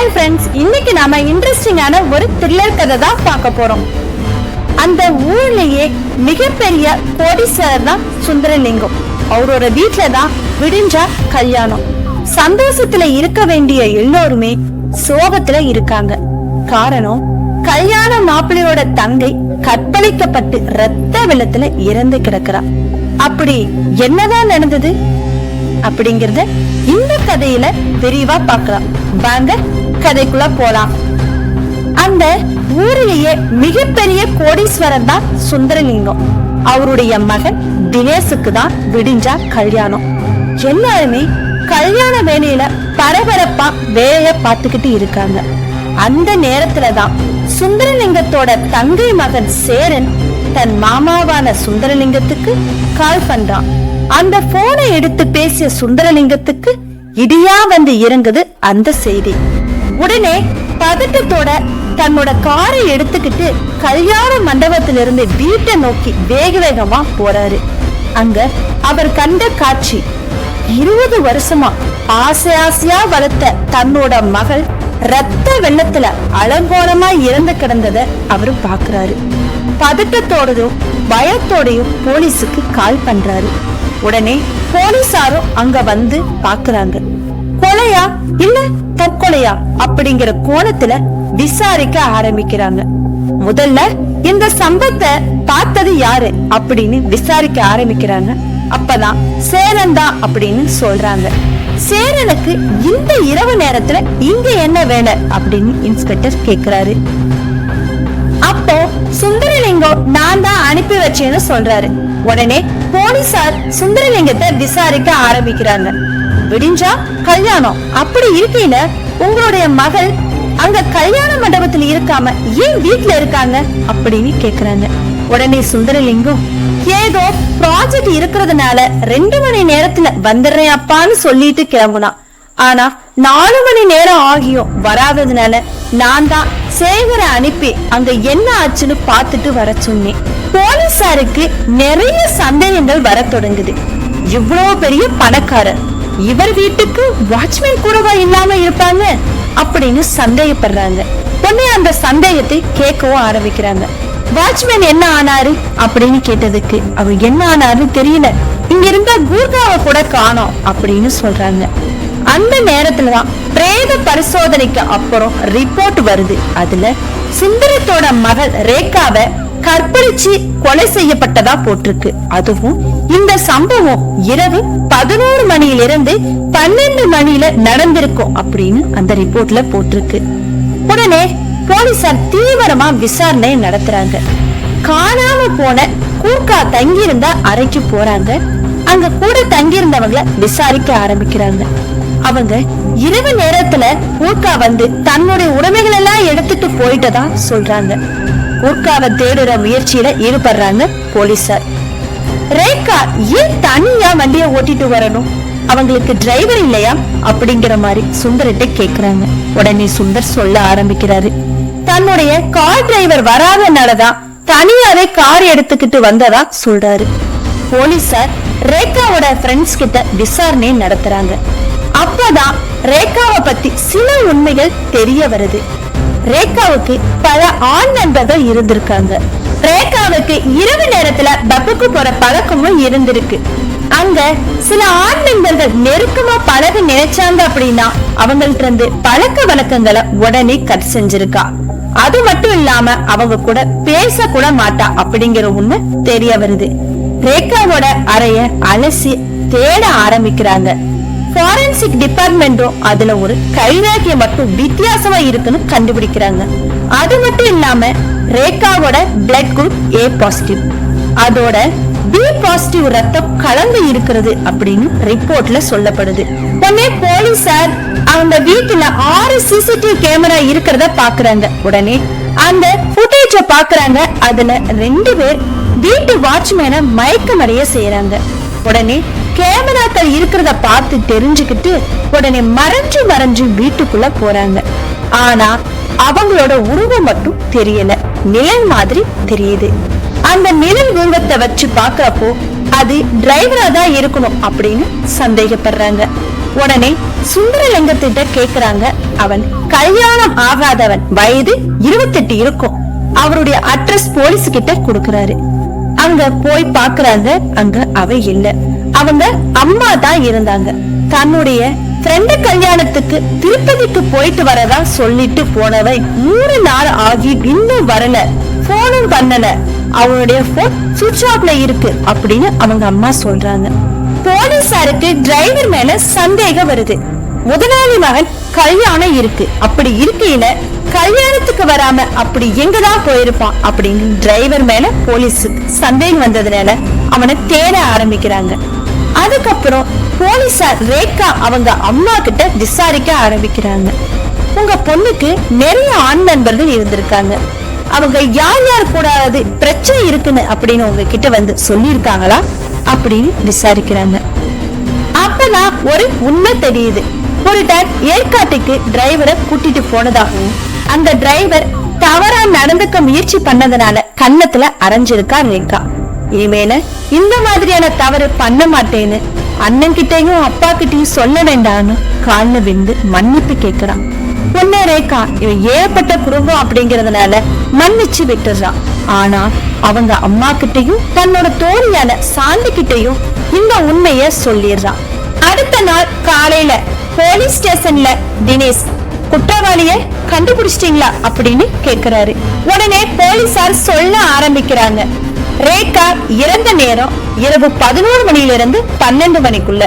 Hi friends இன்னைக்கு நாம இன்ட்ரெஸ்டிங்கான ஒரு த்ரில்லர் கதை தான் பார்க்க போறோம். அந்த ஊர்லயே மிகப்பெரிய கோடீஸ்வரர் தான் சுந்தரலிங்கம். அவரோட வீட்ல தான் விடிஞ்சா கல்யாணம். சந்தோஷத்துல இருக்க வேண்டிய எல்லோருமே சோகத்துல இருக்காங்க. காரணம் கல்யாண மாப்பிள்ளையோட தங்கை கற்பழிக்கப்பட்டு ரத்த வெள்ளத்துல இறந்து கிடக்குறா. அப்படி என்னதான் நடந்தது? அப்படிங்கறத இந்த கதையில விரிவா பார்க்கலாம். வாங்க கதைக்குள்ள போலாம். அந்த ஊரிலேயே மிகப்பெரிய கோடீஸ்வரர் தான் சுந்தரலிங்கம். அவருடைய மகன் தினேஷுக்கு தான் விடிஞ்சா கல்யாணம். எல்லாருமே கல்யாண வேலையில பரபரப்பா வேலைய பார்த்துக்கிட்டு இருக்காங்க. அந்த நேரத்துல தான் சுந்தரலிங்கத்தோட தங்கை மகன் சேரன் தன் மாமாவான சுந்தரலிங்கத்துக்கு கால் பண்றான். அந்த போனை எடுத்து பேசிய சுந்தரலிங்கத்துக்கு இடியா வந்து இறங்குது அந்த செய்தி. உடனே பதட்டத்தோட தன்னோட காரை எடுத்துக்கிட்டு கல்யாண மண்டபத்திலிருந்து வீட்டை நோக்கி வேக வேகமா போறாரு. அங்க அவர் கண்ட காட்சி இருபது வருஷமா ஆசை ஆசையா வளர்த்த தன்னோட மகள் ரத்த வெள்ளத்துல அலங்கோலமா இறந்து கிடந்தத அவரு பாக்குறாரு. பதட்டத்தோடதும் பயத்தோடையும் போலீஸுக்கு கால் பண்றாரு. உடனே போலீசாரும் அங்க வந்து பாக்குறாங்க. கொலையா? இல்ல தற்கொலையா அப்படிங்கிற கோணத்துல விசாரிக்க ஆரம்பிக்கிறாங்க. முதல்ல இந்த சம்பவத்தை பார்த்தது யாரு அப்படின்னு விசாரிக்க ஆரம்பிக்கிறாங்க. அப்பதான் சேரன் தான் அப்படின்னு சொல்றாங்க. சேரனுக்கு இந்த இரவு நேரத்துல இங்க என்ன வேலை அப்படின்னு இன்ஸ்பெக்டர் கேக்குறாரு. அப்போ சுந்தரலிங்கம் நான் தான் அனுப்பி வச்சேன்னு சொல்றாரு. உடனே போலீசார் சுந்தரலிங்கத்தை விசாரிக்க ஆரம்பிக்கிறாங்க. விடிஞ்சா கல்யாணம்? அப்படி இருக்கையில உங்களுடைய மகள் அங்க கல்யாண மண்டபத்துல இருக்காம ஏன் வீட்டுல இருக்காங்க? அப்படின்னு கேக்குறாங்க. உடனே சுந்தரலிங்கம் ஏதோ ப்ராஜெக்ட் இருக்கிறதுனால ரெண்டு மணி நேரத்துல வந்துடுறேன் அப்பான்னு சொல்லிட்டு கிளம்புனான். ஆனா நாலு மணி நேரம் ஆகியும் வராததுனால நான் தான் சேகரை அனுப்பி அங்க என்ன ஆச்சுன்னு பாத்துட்டு வர சொன்னேன். போலீசாருக்கு நிறைய சந்தேகங்கள் வர தொடங்குது. இவ்வளவு பெரிய பணக்காரர் இவர் வீட்டுக்கு வாட்ச்மேன் கூடவா இல்லாம இருப்பாங்க அப்படின்னு சந்தேகப்படுறாங்க. உடனே அந்த சந்தேகத்தை கேட்கவும் ஆரம்பிக்கிறாங்க. வாட்ச்மேன் என்ன ஆனாரு அப்படின்னு கேட்டதுக்கு அவர் என்ன ஆனாருன்னு தெரியல. இங்க இருந்த கூர்காவை கூட காணோம் அப்படின்னு சொல்றாங்க. அந்த நேரத்துலதான் பிரேத பரிசோதனைக்கு அப்புறம் ரிப்போர்ட் வருது. அதுல சுந்தரத்தோட மகள் ரேகாவை கற்பழிச்சு கொலை செய்யப்பட்டதா போட்டிருக்கு. அதுவும் இந்த சம்பவம் இரவு பதினோரு மணியிலிருந்து பன்னெண்டு மணியில நடந்திருக்கும் அப்படின்னு அந்த ரிப்போர்ட்ல போட்டிருக்கு. உடனே போலீசார் தீவிரமா விசாரணை நடத்துறாங்க. காணாம போன கூர்க்கா தங்கியிருந்த அறைக்கு போறாங்க. அங்க கூட தங்கியிருந்தவங்கள விசாரிக்க ஆரம்பிக்கிறாங்க. அவங்க இரவு நேரத்துல ஊர்கா வந்து தன்னுடைய உடைமைகள் எல்லாம் எடுத்துட்டு போயிட்டதா சொல்றாங்க. ஊர்காவை தேடுற முயற்சியில ஈடுபடுறாங்க போலீசார். ரேகா ஏன் தனியா வண்டிய ஓட்டிட்டு வரணும்? அவங்களுக்கு டிரைவர் இல்லையா? அப்படிங்கிற மாதிரி சுந்தர்கிட்ட கேக்குறாங்க. உடனே சுந்தர் சொல்ல ஆரம்பிக்கிறாரு. தன்னுடைய கார் டிரைவர் வராதனாலதான் தனியாவே கார் எடுத்துக்கிட்டு வந்ததா சொல்றாரு. போலீசார் ரேகாவோட ஃப்ரெண்ட்ஸ் கிட்ட விசாரணை நடத்துறாங்க. அப்பதான் ரேகாவை பத்தி சில உண்மைகள் தெரிய வருது. ரேகாவுக்கு பல ஆண் நண்பர்கள் இருந்திருக்காங்க. ரேகாவுக்கு இரவு நேரத்துல பப்புக்கு போற பழக்கமும் இருந்திருக்கு. அங்க சில ஆண் நண்பர்கள் நெருக்கமா பழக நினைச்சாங்க அப்படின்னா அவங்கள்ட்ட இருந்து பழக்க வழக்கங்களை உடனே கட் செஞ்சிருக்கா. அது மட்டும் இல்லாம அவங்க கூட பேச கூட மாட்டா அப்படிங்கிற உண்மை தெரிய வருது. ரேகாவோட அறைய அலசி தேட ஆரம்பிக்கிறாங்க. ஃபாரன்சிக் டிபார்ட்மெண்ட்டும் அதுல ஒரு கைரேகை மட்டும் வித்தியாசமா இருக்குன்னு கண்டுபிடிக்கிறாங்க. அது மட்டும் இல்லாம ரேகாவோட பிளட் குரூப் ஏ பாசிட்டிவ் அதோட பி பாசிட்டிவ் ரத்தம் கலந்து இருக்கிறது அப்படின்னு ரிப்போர்ட்ல சொல்லப்படுது. உடனே போலீசார் அந்த வீட்டுல ஆறு சிசிடிவி கேமரா இருக்கிறத பாக்குறாங்க. உடனே அந்த புட்டேஜ பாக்குறாங்க. அதுல ரெண்டு பேர் வீட்டு வாட்ச்மேனை மயக்கமடைய செய்யறாங்க உடனே கேமராக்கள் இருக்கிறத பார்த்து தெரிஞ்சுக்கிட்டு உடனே மறைஞ்சு மறைஞ்சு வீட்டுக்குள்ள போறாங்க. ஆனா அவங்களோட உருவம் மட்டும் தெரியல. நிழல் மாதிரி தெரியுது. அந்த நிழல் உருவத்தை வச்சு பாக்குறப்போ அது டிரைவரா தான் இருக்கணும் அப்படின்னு சந்தேகப்படுறாங்க. உடனே சுந்தரலிங்கத்திட்ட கேக்குறாங்க அவன். கல்யாணம் ஆகாதவன். வயது இருபத்தெட்டு இருக்கும். அவருடைய அட்ரஸ் போலீஸ் கிட்ட கொடுக்கறாரு. அங்க போய் பாக்குறாங்க அங்க அவ இல்லை. அவங்க அம்மா தான் இருந்தாங்க. தன்னுடைய ஃப்ரெண்டு கல்யாணத்துக்கு திருப்பதிக்கு போயிட்டு வரதா சொல்லிட்டு போனவை மூணு நாள் ஆகி இன்னும் வரல. போனும் பண்ணல. அவனுடைய போன் சுவிட்ச் ஆஃப்ல இருக்கு அப்படின்னு அவங்க அம்மா சொல்றாங்க. போலீசாருக்கு டிரைவர் மேல சந்தேகம் வருது. முதலாளி மகன் கல்யாணம் இருக்கு. அப்படி இருக்கையில கல்யாணத்துக்கு வராம அப்படி எங்கதான் போயிருப்பான் அப்படின்னு டிரைவர் மேல போலீஸுக்கு சந்தேகம் வந்ததுனால அவனை தேட ஆரம்பிக்கிறாங்க. அதுக்கப்புறம் போலீசார் ரேகா அவங்க அம்மா கிட்ட விசாரிக்க ஆரம்பிக்கிறாங்க. உங்க பொண்ணுக்கு நிறைய ஆண் நண்பர்கள் இருந்திருக்காங்க. அவங்க யார் யார் கூடாது பிரச்சனை இருக்குன்னு அப்படின்னு உங்ககிட்ட வந்து சொல்லியிருக்காங்களா? அப்படின்னு விசாரிக்கிறாங்க. அப்பதான் ஒரு உண்மை தெரியுது. ஒரு டைம் ஏற்காட்டுக்கு டிரைவரை கூட்டிட்டு போனதாகவும் அந்த டிரைவர் தவறா நடந்துக்க முயற்சி பண்ணதுனால கன்னத்துல அரைஞ்சிருக்கா ரேகா. இனிமேல இந்த மாதிரியான தவறு பண்ண மாட்டேன்னு அண்ணன் கிட்டயும் அப்பா கிட்டயும் சொல்ல வேண்டான்னு கால்ல விழுந்து மன்னிப்பு கேக்குறான். உன்ன ரேகா இவன் ஏற்பட்ட குடும்பம் அப்படிங்கறதுனால மன்னிச்சு விட்டுறான். ஆனா அவங்க அம்மா கிட்டயும் தன்னோட தோழியான சாந்தி கிட்டயும் இந்த உண்மைய சொல்லிடுறான். அடுத்த நாள் காலையில போலீஸ் ஸ்டேஷன்ல தினேஷ் குற்றவாளிய கண்டுபிடிச்சிட்டீங்களா அப்படின்னு கேக்குறாரு. உடனே போலீசார் சொல்ல ஆரம்பிக்கிறாங்க. ரேகா இறந்த நேரம் இரவு பதினோரு மணியில இருந்து பன்னெண்டு மணிக்குள்ள.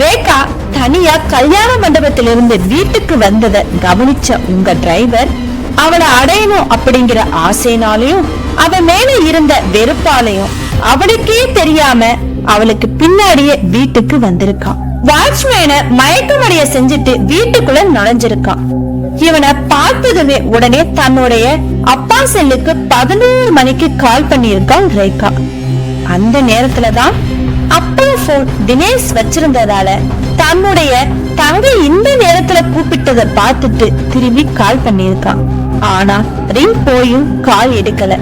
ரேகா தனியா கல்யாண மண்டபத்திலிருந்து வீட்டுக்கு வந்ததை கவனிச்ச உங்க டிரைவர் அவளை அடையணும் அப்படிங்கிற ஆசைனாலையும் அவ மேல இருந்த வெறுப்பாலையும் அவளுக்கே தெரியாம அவளுக்கு பின்னாடியே வீட்டுக்கு வந்திருக்கான். வாட்ச்மேன மயக்கமடைய செஞ்சுட்டு வீட்டுக்குள்ள நுழைஞ்சிருக்கான். இவனை பார்த்ததுமே உடனே தன்னுடைய அப்பா செல்லுக்கு பதினோரு மணிக்கு கால் பண்ணியிருக்கான் ரேகா. அந்த நேரத்துலதான் அப்பா போன் தினேஷ் வச்சிருந்ததால தன்னுடைய தங்கை இந்த நேரத்துல கூப்பிட்டதை பார்த்துட்டு திரும்பி கால் பண்ணியிருக்கான். ஆனா ரிங் போயும் கால் எடுக்கல.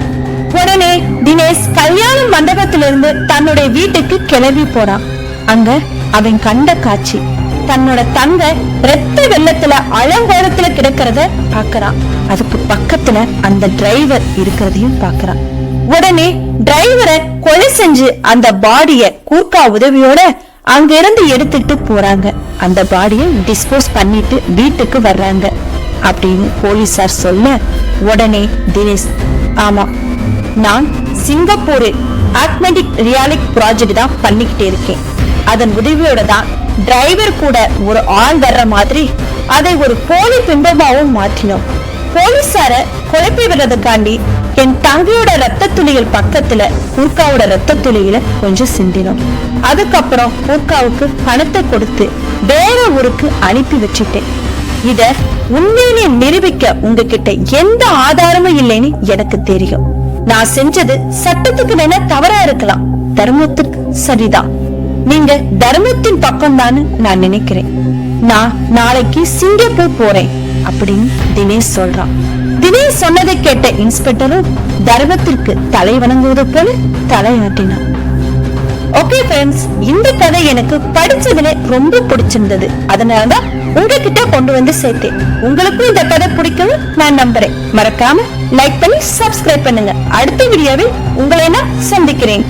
உடனே தினேஷ் கல்யாண மண்டபத்திலிருந்து தன்னுடைய வீட்டுக்கு கிளம்பி போறான். அங்க அவன் கண்ட காட்சி. தன்னோட தங்க ரத்த வெள்ளத்துல அலங்கோலத்துல கிடக்கிறத பாக்குறான் அதுக்கு பக்கத்துல அந்த டிரைவர் இருக்கிறதையும் பாக்குறான் உடனே டிரைவரை கொலை செஞ்சு அந்த பாடிய கூர்க்கா உதவியோட அங்க இருந்து எடுத்துட்டு போறாங்க. அந்த பாடிய டிஸ்போஸ் பண்ணிட்டு வீட்டுக்கு வர்றாங்க அப்படின்னு போலீசார் சொல்ல உடனே தினேஷ் ஆமா நான் சிங்கப்பூரில் ஆக்மெடிக் ரியாலிக் ப்ராஜெக்ட் தான் பண்ணிக்கிட்டே இருக்கேன். அதன் உதவியோட தான் டிரைவர் கூட ஒரு ஆள் வர்ற மாதிரி அதை ஒரு போலி பிம்பமாவும் மாற்றினோம். போலீசார குழப்பி விடுறதுக்காண்டி என் தங்கையோட ரத்த துளிகள் பக்கத்துல ஊர்காவோட ரத்த துளியில கொஞ்சம் சிந்தினோம். அதுக்கப்புறம் ஊர்காவுக்கு பணத்தை கொடுத்து வேற ஊருக்கு அனுப்பி வச்சுட்டேன். இத உண்மையிலே நிரூபிக்க உங்ககிட்ட எந்த ஆதாரமும் இல்லைன்னு எனக்கு தெரியும். நான் செஞ்சது சட்டத்துக்கு வேணா தவறா இருக்கலாம். தர்மத்துக்கு சரிதான். நீங்க தர்மத்தின் பக்கம் நான் நினைக்கிறேன். நான் நாளைக்கு சிங்கப்பூர் போறேன் அப்படின்னு தினேஷ் சொல்றான். தினேஷ் சொன்னதை கேட்ட இன்ஸ்பெக்டரும் தர்மத்திற்கு தலை வணங்குவது போல தலையாட்டினான் ஓகே ஃப்ரெண்ட்ஸ் இந்த கதை எனக்கு படிச்சதுல ரொம்ப பிடிச்சிருந்தது. அதனாலதான் உங்ககிட்ட கொண்டு வந்து சேர்த்தேன். உங்களுக்கும் இந்த கதை பிடிக்கும் நான் நம்புறேன். மறக்காம லைக் பண்ணி சப்ஸ்கிரைப் பண்ணுங்க. அடுத்த வீடியோவில் உங்களை நான் சந்திக்கிறேன்.